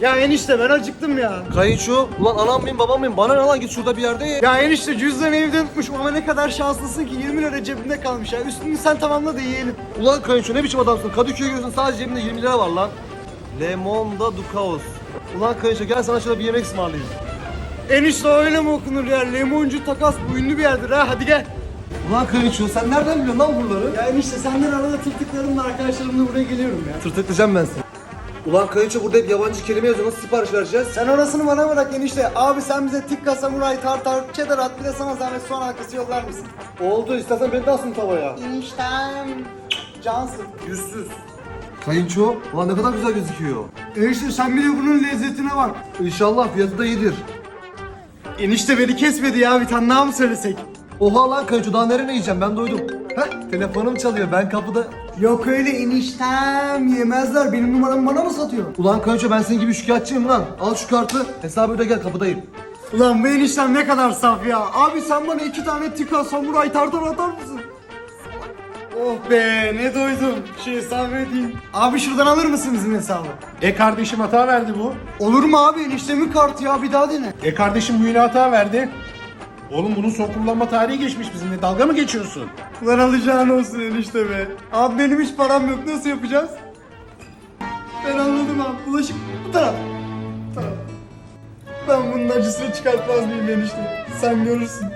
Ya enişte ben acıktım ya. Kayınço, ulan anam mıyım babam mıyım? Bana ne lan git şurada bir yerde ye. Ya enişte cüzdanı evde unutmuşum ama ne kadar şanslısın ki 20 lira cebimde kalmış ya. Üstünü sen tamamla da yiyelim. Ulan kayınço ne biçim adamsın? Kadıköy'e gidiyorsun sadece cebinde 20 lira var lan. Lemonda Dukaos. Ulan kayınço gel sana şöyle bir yemek ısmarlayayım. Enişte öyle mi okunur ya? Lemoncu takas bu ünlü bir yerdir ha hadi gel. Ulan kayınço sen nereden biliyorsun lan buraları? Ya enişte senden arada tırtıklarımla arkadaşlarımla buraya geliyorum ya. Tırtıklayacağım ben seni. Ulan kayınço burada hep yabancı kelime yazıyor. Nasıl sipariş vereceğiz? Sen orasını bana bırak enişte. Abi sen bize tikka samuray tartar cheddar at bir de sana zahmet soğan halkası yollar mısın? Oldu istersen beni de asın tavaya. Eniştem. Cansın. Yüzsüz. Kayınço, ulan ne kadar güzel gözüküyor. Enişte sen bir de bunun lezzetine bak. İnşallah fiyatı da iyidir. Enişte beni kesmedi ya bir tane daha mı söylesek? Oha lan kayınço daha nereye yiyeceğim ben doydum. Heh telefonum çalıyor ben kapıda. Yok öyle eniştem yemezler benim numaramı bana mı satıyor? Ulan kayınço ben senin gibi şikayetçiyim lan. Al şu kartı hesabı öde gel kapıdayım. Ulan bu eniştem ne kadar saf ya. Abi sen bana iki tane tikka samuray tartar atar mısın? Oh be ne doydum. Şu hesabı ödeyeyim. Abi şuradan alır mısın bizim hesabı? E kardeşim hata verdi bu. Olur mu abi eniştemin kartı ya bir daha dene. E kardeşim bu yine hata verdi. Oğlum bunun son kullanma tarihi geçmiş bizimle. Dalga mı geçiyorsun? Ulan alacağın olsun enişte be. Abi benim hiç param yok nasıl yapacağız? Ben anladım abi bulaşık bu taraf. Bu taraf. Ben bunun acısını çıkartmaz mıyım enişte? Sen görürsün.